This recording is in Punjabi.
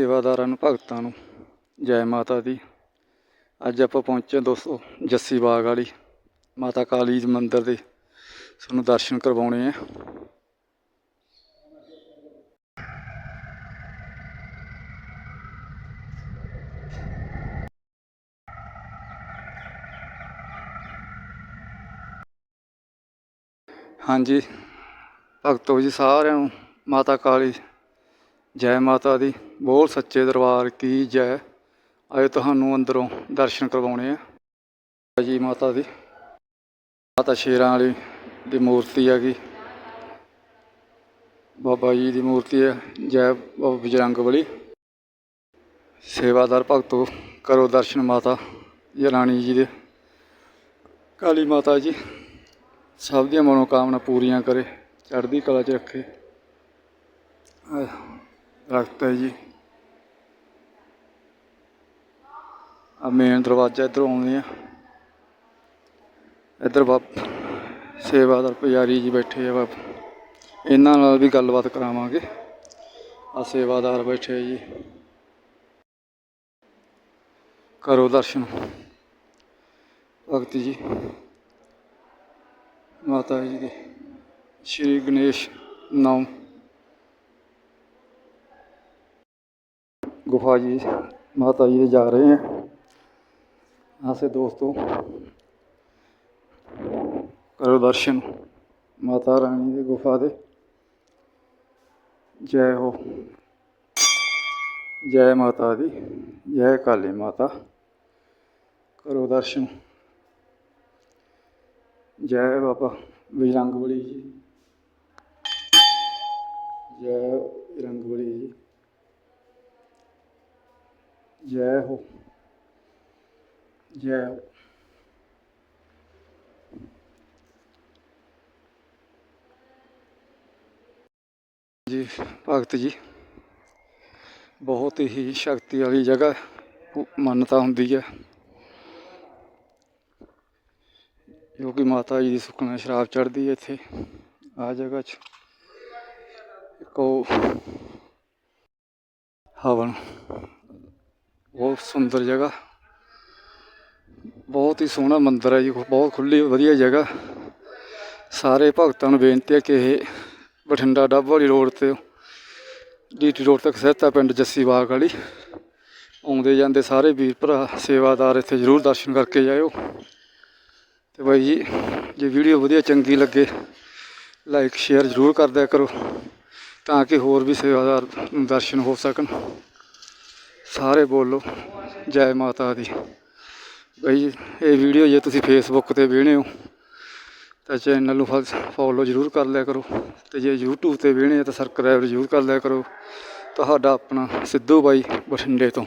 ਸੇਵਾਦਾਰਾਂ ਨੂੰ, ਭਗਤਾਂ ਨੂੰ ਜੈ ਮਾਤਾ ਦੀ। ਅੱਜ ਆਪਾਂ ਪਹੁੰਚੇ ਦੋਸਤੋ ਜੱਸੀ ਬਾਗ ਵਾਲੀ, ਮਾਤਾ ਕਾਲੀ ਦੇ ਮੰਦਿਰ ਦੇ। ਤੁਹਾਨੂੰ ਦਰਸ਼ਨ ਕਰਵਾਉਣੇ ਆ। ਹਾਂਜੀ, ਭਗਤੋ ਜੀ ਸਾਰਿਆਂ ਨੂੰ, ਮਾਤਾ ਕਾਲੀ ਜੈ ਮਾਤਾ ਦੀ। ਬੋਲ ਸੱਚੇ ਦਰਬਾਰ ਕੀ ਜੈ। ਆਏ ਤੁਹਾਨੂੰ ਅੰਦਰੋਂ ਦਰਸ਼ਨ ਕਰਵਾਉਣੇ ਆ। ਜੀ ਮਾਤਾ ਦੀ। ਮਾਤਾ ਸ਼ੇਰਾਂ ਵਾਲੀ ਦੀ ਮੂਰਤੀ ਹੈਗੀ ਬਾਬਾ ਜੀ ਦੀ ਮੂਰਤੀ ਹੈ ਜੈ ਬਾਬਾ ਬਜਰੰਗ ਬਲੀ। ਸੇਵਾਦਾਰ ਭਗਤੋ, ਕਰੋ ਦਰਸ਼ਨ ਮਾਤਾ ਜੀ ਰਾਣੀ ਜੀ ਦੇ। ਕਾਲੀ ਮਾਤਾ ਜੀ, ਸਭ ਦੀਆਂ ਮਨੋਕਾਮਨਾ ਪੂਰੀਆਂ ਕਰੇ। ਚੜ੍ਹਦੀ ਕਲਾ 'ਚ ਰੱਖੇ। ਰੱਖਤਾ ਹੈ ਜੀ। ਆ ਮੇਨ ਦਰਵਾਜ਼ਾ ਇੱਧਰੋਂ ਆਉਂਦੇ ਆ। ਇੱਧਰ ਬਾਪ ਸੇਵਾਦਾਰ ਪੁਜਾਰੀ ਜੀ ਬੈਠੇ ਆ ਬਾਪ। ਇਹਨਾਂ ਨਾਲ ਵੀ ਗੱਲਬਾਤ ਕਰਾਵਾਂਗੇ। ਆ ਸੇਵਾਦਾਰ ਬੈਠੇ ਆ ਜੀ। ਕਰੋ ਦਰਸ਼ਨ। ਭਗਤ ਜੀ। ਮਾਤਾ ਜੀ ਦੇ। ਸ਼੍ਰੀ ਗਣੇਸ਼ ਨਾਮ। गुफा जी, माता जी जा रहे हैं। यहाँ से दोस्तों, करो दर्शन, माता रानी की गुफा दे। जय हो। जय माता दी, जय काली माता। करो दर्शन। जय बाबा बजरंग बली जी। जय रंगबली जी। ਜੈ ਹੋ। ਜੈ ਹੋ। ਜੀ, ਭਗਤ ਜੀ, ਬਹੁਤ ਹੀ ਸ਼ਕਤੀ ਵਾਲੀ ਜਗ੍ਹਾ ਹੈ। ਮਾਨਤਾ ਹੁੰਦੀ ਹੈ। ਜੋ ਕਿ ਮਾਤਾ ਜੀ ਦੀ ਸੁਖਨਾ ਸ਼ਰਾਬ ਚੜ੍ਹਦੀ ਹੈ ਇੱਥੇ, ਆ ਜਗ੍ਹਾ 'ਚ। ਇੱਕ ਉਹ ਹਵਨ। ਬਹੁਤ ਸੁੰਦਰ ਜਗ੍ਹਾ। ਬਹੁਤ ਹੀ ਸੋਹਣਾ ਮੰਦਿਰ ਹੈ ਜੀ, ਬਹੁਤ ਖੁੱਲੀ, ਵਧੀਆ ਜਗ੍ਹਾ। ਸਾਰੇ ਭਗਤਾਂ ਨੂੰ ਬੇਨਤੀ ਹੈ ਕਿ ਇਹ ਬਠਿੰਡਾ ਡੱਬ ਵਾਲੀ ਰੋਡ ਤੇ ਡੀਟੀ ਰੋਡ ਤੱਕ ਸਹਿਤਾ ਪਿੰਡ ਜੱਸੀ ਬਾਗ ਵਾਲੀ, ਆਉਂਦੇ ਜਾਂਦੇ ਸਾਰੇ ਵੀਰ ਭਰਾ, ਸੇਵਾਦਾਰ ਇੱਥੇ ਜ਼ਰੂਰ ਦਰਸ਼ਨ ਕਰਕੇ ਜਾਇਓ। ਤੇ ਬਾਈ ਜੀ, ਜੇ ਵੀਡੀਓ ਵਧੀਆ ਚੰਗੀ ਲੱਗੇ, ਲਾਈਕ, ਸ਼ੇਅਰ ਜ਼ਰੂਰ ਕਰ ਦਿਆ ਕਰੋ, ਤਾਂ ਕਿ ਹੋਰ ਵੀ ਸੇਵਾਦਾਰ ਦਰਸ਼ਨ ਹੋ ਸਕਣ। ਸਾਰੇ ਬੋਲੋ, ਜੈ ਮਾਤਾ ਦੀ। ਬਈ, ਇਹ ਵੀਡੀਓ ਜੇ ਤੁਸੀਂ ਫੇਸਬੁੱਕ ਤੇ ਵੇਖਣੇ ਹੋ, ਤਾਂ ਚੈਨਲ ਨੂੰ ਫੋਲੋ ਜ਼ਰੂਰ ਕਰ ਲਿਆ ਕਰੋ। ਤੇ ਜੇ YouTube ਤੇ ਵੇਖਣੇ ਆ, ਤਾਂ ਸਬਸਕ੍ਰਾਈਬ ਜ਼ਰੂਰ ਕਰ ਲਿਆ ਕਰੋ। ਤੁਹਾਡਾ ਆਪਣਾ ਸਿੱਧੂ ਬਾਈ ਬਠਿੰਡੇ ਤੋਂ।